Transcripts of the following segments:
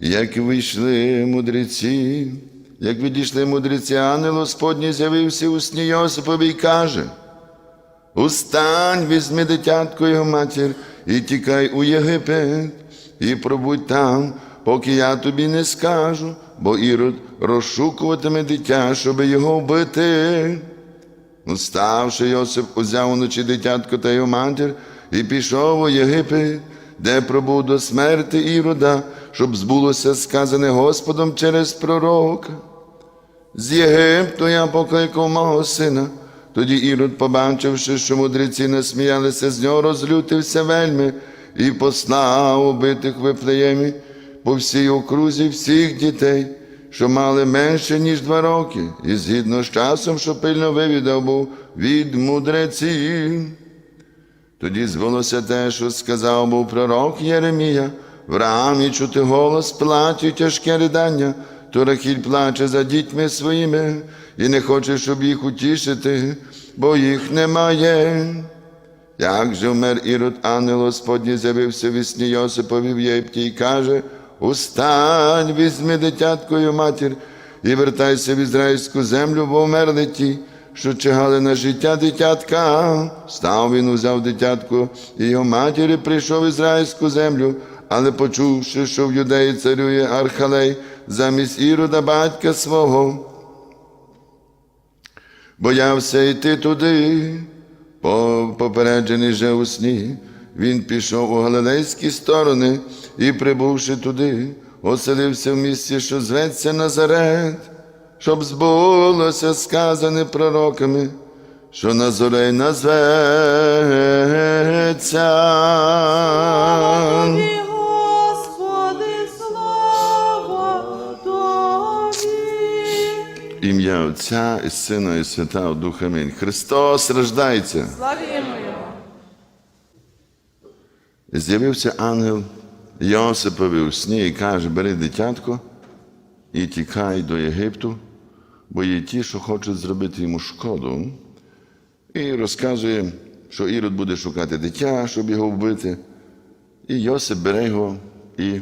Як вийшли мудреці, як відійшли мудреці, ангел Господній з'явився у сні Йосипові і каже: Устань, візьми дитятко його матір і тікай у Єгипет, і пробудь там, поки я тобі не скажу, бо Ірод розшукуватиме дитя, щоби його вбити. Уставши, Йосип узяв уночі дитятко та його матір і пішов у Єгипет, де пробув до смерти Ірода, щоб збулося сказане Господом через пророка. З Єгипту я покликав мого сина. Тоді Ірод, побачивши, що мудреці насміялися з нього, розлютився вельми і послав убитих в Вифлеємі по всій окрузі всіх дітей, що мали менше, ніж два роки, і згідно з часом, що пильно вивідав був від мудреців. Тоді збулося те, що сказав був пророк Єремія, в рамі чути голос плачу й тяжке ридання, то Рахіль плаче за дітьми своїми і не хоче, щоб їх утішити, бо їх немає. Як же вмер Ірод, ангел Господній з'явився в сні Йосипові в Єгипті і каже, Устань, візьми дитяткою матір і вертайся в ізраїльську землю, бо вмерли ті, що чигали на життя дитятка. Став він, узяв дитятку і його матір і прийшов в ізраїльську землю, але почувши, що в юдеї царює Архалей замість Ірода батька свого, боявся йти туди, По- попереджений же у сні, він пішов у галилейські сторони і, прибувши туди, оселився в місті, що зветься Назарет, щоб збулося сказане пророками, що Назарей назветься. Тобі, Господи, слава Тобі. Ім'я Отця і Сина і Святого Духа. Амінь. Христос рождається. Славімо Його. З'явився ангел Йосипові у сні і каже: бери дитятко і тікай до Єгипту, бо є ті, що хочуть зробити йому шкоду. І розказує, що Ірод буде шукати дитя, щоб його вбити. І Йосип бере його і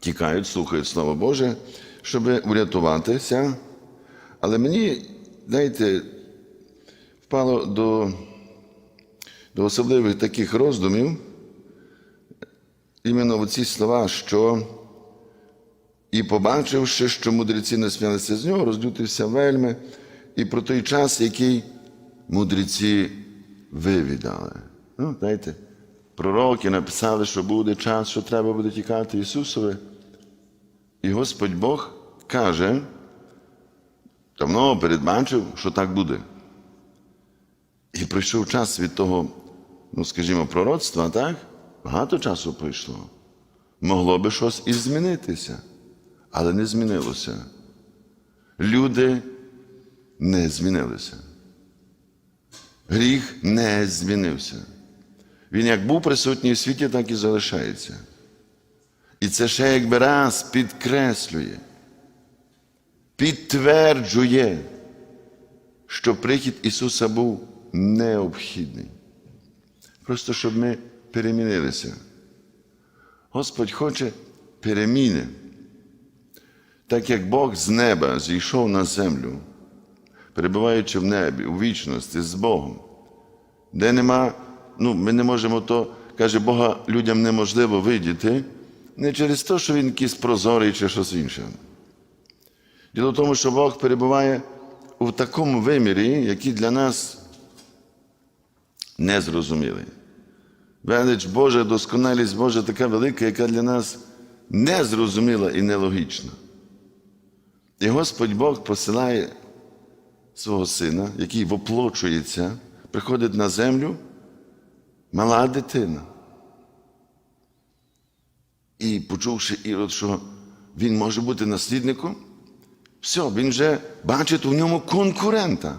тікають, слухають Слово Боже, щоб врятуватися. Але мені, знаєте, впало до до особливих таких роздумів, іменно оці слова, що і побачивши, що мудреці насміялися з нього, розлютився вельми, і про той час, який мудреці вивідали. Ну, знаєте, пророки написали, що буде час, що треба буде тікати Ісусове. І Господь Бог каже, давно передбачив, що так буде. І пройшов час від того, ну, скажімо, пророцтва, так? Багато часу пройшло. Могло би щось і змінитися, але не змінилося. Люди не змінилися. Гріх не змінився. Він як був присутній у світі, так і залишається. І це ще якби раз підкреслює, підтверджує, що прихід Ісуса був необхідний. Просто щоб ми перемінилися. Господь хоче переміни. Так як Бог з неба зійшов на землю, перебуваючи в небі, у вічності з Богом, де нема, ну, ми не можемо то, каже, Бога людям неможливо видіти, не через те, що Він якийсь прозорий чи щось інше. Діло в тому, що Бог перебуває у такому вимірі, який для нас незрозумілий. Велич Божа, досконалість Божа така велика, яка для нас незрозуміла і нелогічна. І Господь Бог посилає свого сина, який воплочується, приходить на землю, мала дитина. І почувши Ірод, що він може бути наслідником, все, він вже бачить у ньому конкурента.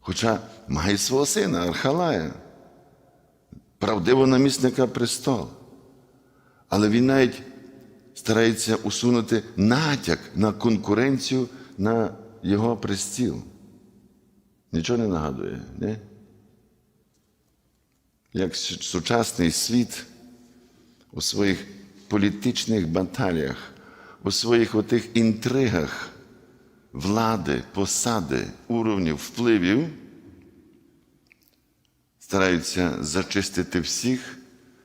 Хоча має свого сина Архалая, правдивого намісника престолу. Але він навіть старається усунути натяк на конкуренцію на його престіл. Нічого не нагадує, не? Як сучасний світ у своїх політичних баталіях, у своїх отих інтригах влади, посади, уровнів, впливів, стараються зачистити всіх,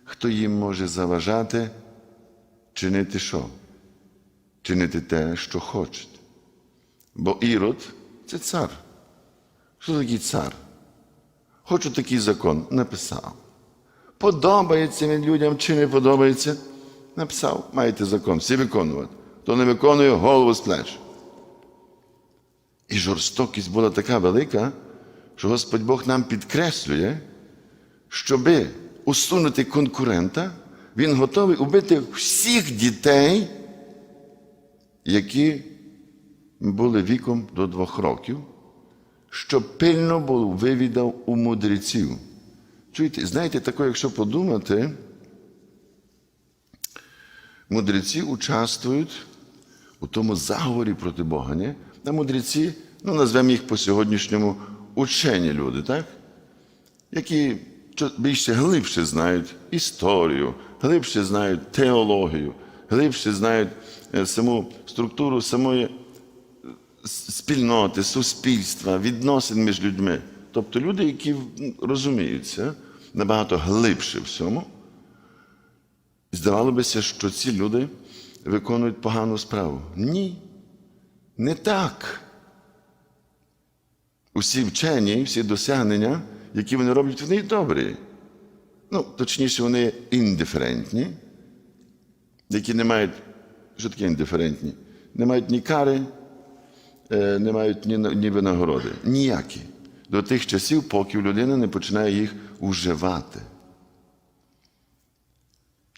хто їм може заважати чинити що? Чинити те, що хочуть. Бо Ірод це цар. Що такий цар? Хочу такий закон, написав. Подобається він людям чи не подобається, написав, маєте закон, всі виконувати. Хто не виконує, голову з плеч. І жорстокість була така велика, що Господь Бог нам підкреслює, щоби усунути конкурента, Він готовий убити всіх дітей, які були віком до двох років, щоб пильно був вивідав у мудреців. Чуєте, знаєте, таке, якщо подумати, мудреці участвують у тому заговорі проти Бога. Ні? На мудреці, ну назвемо їх по сьогоднішньому учені люди, так? які більше глибше знають історію, глибше знають теологію, глибше знають е, саму структуру самої е, спільноти, суспільства, відносин між людьми. Тобто люди, які розуміються набагато глибше в цьому. Здавало бися, що ці люди виконують погану справу. Ні, не так. Усі вчені, всі досягнення, які вони роблять, вони добрі. Ну, точніше, вони індиферентні, які не мають, що таке індиферентні? Не мають ні кари, е, не мають ні, ні винагороди. Ніякі. До тих часів, поки людина не починає їх уживати.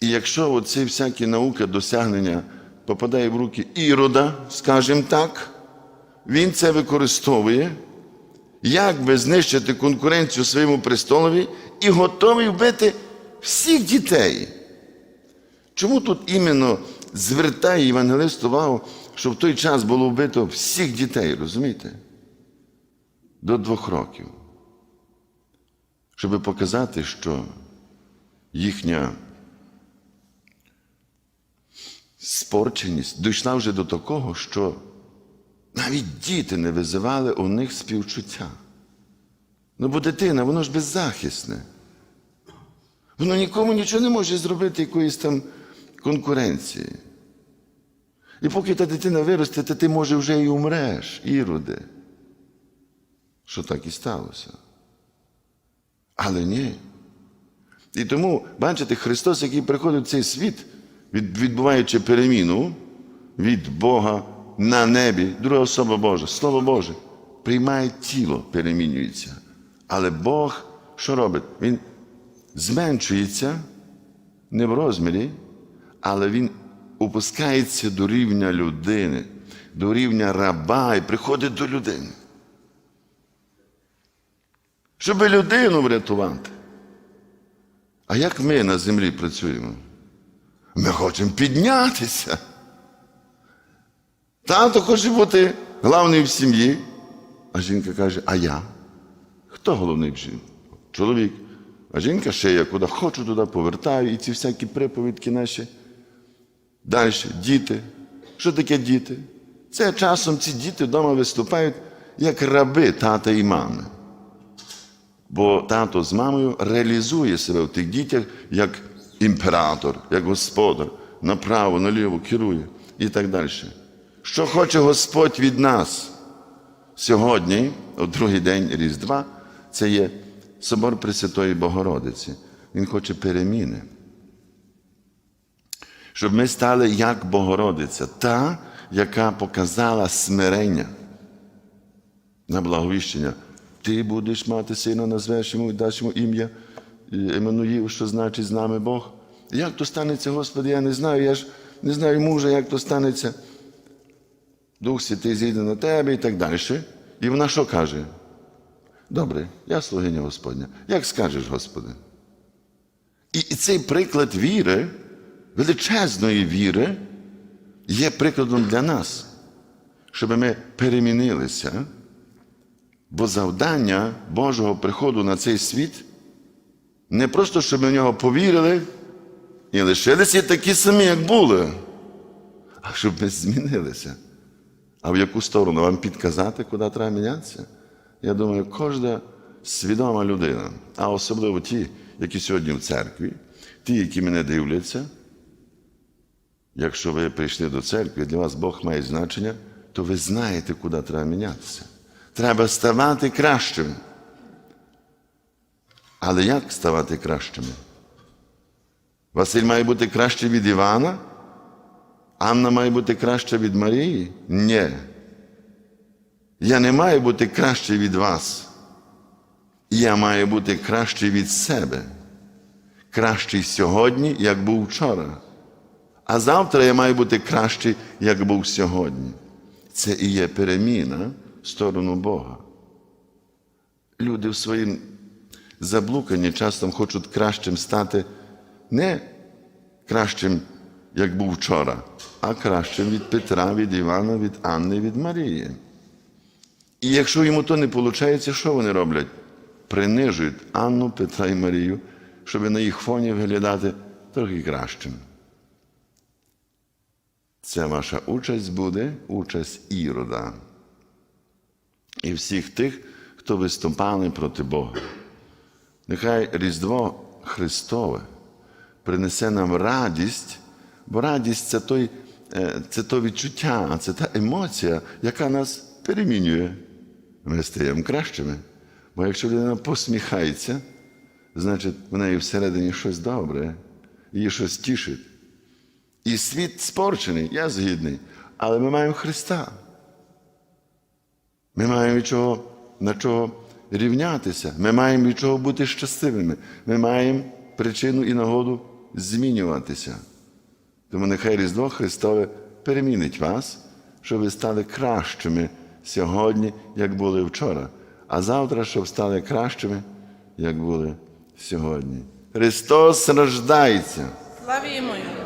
І якщо оці всякі науки, досягнення попадає в руки ірода, скажімо так, він це використовує, як би знищити конкуренцію своєму престолові і готовий вбити всіх дітей. Чому тут іменно звертає євангелист увагу, що в той час було вбито всіх дітей, розумієте? До двох років. Щоб показати, що їхня спорченість дійшла вже до такого, що навіть діти не визивали у них співчуття. Ну, бо дитина, воно ж беззахисне. Воно нікому нічого не може зробити якоїсь там конкуренції. І поки та дитина виросте, то ти, може, вже і умреш, іроде. Що так і сталося. Але ні. І тому, бачите, Христос, який приходить в цей світ, відбуваючи переміну від Бога на небі, друга особа Божа, Слово Боже, приймає тіло, перемінюється. Але Бог що робить? Він зменшується не в розмірі, але Він опускається до рівня людини, до рівня раба і приходить до людини. Щоб людину врятувати. А як ми на землі працюємо? Ми хочемо піднятися. Тато хоче бути главним в сім'ї, а жінка каже, а я? Хто головний? Чоловік. А жінка ще я куди хочу, туди повертаю, і ці всякі приповідки наші. Далі, діти. Що таке діти? Це часом ці діти вдома виступають як раби тата і мами. Бо тато з мамою реалізує себе в тих дітях як імператор, як господар, направо, наліво керує і так далі. Що хоче Господь від нас сьогодні, у другий день Різдва, це є собор Пресвятої Богородиці. Він хоче переміни. Щоб ми стали як Богородиця, та, яка показала смирення на благовіщення. Ти будеш мати сина, назвеш йому і даш йому ім'я Еммануїл, що значить з нами Бог. Як то станеться, Господи, я не знаю, я ж не знаю мужа, як то станеться. Дух Святий зійде на тебе і так далі. І вона що каже? Добре, я слугиня Господня. Як скажеш, Господи? І, цей приклад віри, величезної віри, є прикладом для нас, щоб ми перемінилися. Бо завдання Божого приходу на цей світ не просто, щоб ми в нього повірили і лишилися такі самі, як були. А щоб ми змінилися. А в яку сторону вам підказати, куди треба мінятися? Я думаю, кожна свідома людина, а особливо ті, які сьогодні в церкві, ті, які мене дивляться, якщо ви прийшли до церкви, для вас Бог має значення, то ви знаєте, куди треба мінятися. Треба ставати кращим. Але як ставати кращими? Василь має бути краще від Івана? Анна має бути краща від Марії? Ні. Я не маю бути краще від вас. Я маю бути кращий від себе. Кращий сьогодні, як був вчора. А завтра я маю бути кращий, як був сьогодні. Це і є переміна в сторону Бога. Люди в своїм заблуканні часто хочуть кращим стати не кращим, як був вчора, а кращим від Петра, від Івана, від Анни, від Марії. І якщо йому то не виходить, що вони роблять? Принижують Анну, Петра і Марію, щоб на їх фоні виглядати трохи кращим. Це ваша участь буде участь Ірода і всіх тих, хто виступали проти Бога. Нехай Різдво Христове принесе нам радість, бо радість це той, е, це то відчуття, це та емоція, яка нас перемінює. Ми стаємо кращими. Бо якщо людина посміхається, значить в неї всередині щось добре, її щось тішить. І світ спорчений, я згідний, але ми маємо Христа. Ми маємо від чого, на чого рівнятися. Ми маємо від чого бути щасливими. Ми маємо причину і нагоду змінюватися. Тому нехай Різдво Христове перемінить вас, щоб ви стали кращими сьогодні, як були вчора, а завтра, щоб стали кращими, як були сьогодні. Христос рождається! Слава Його.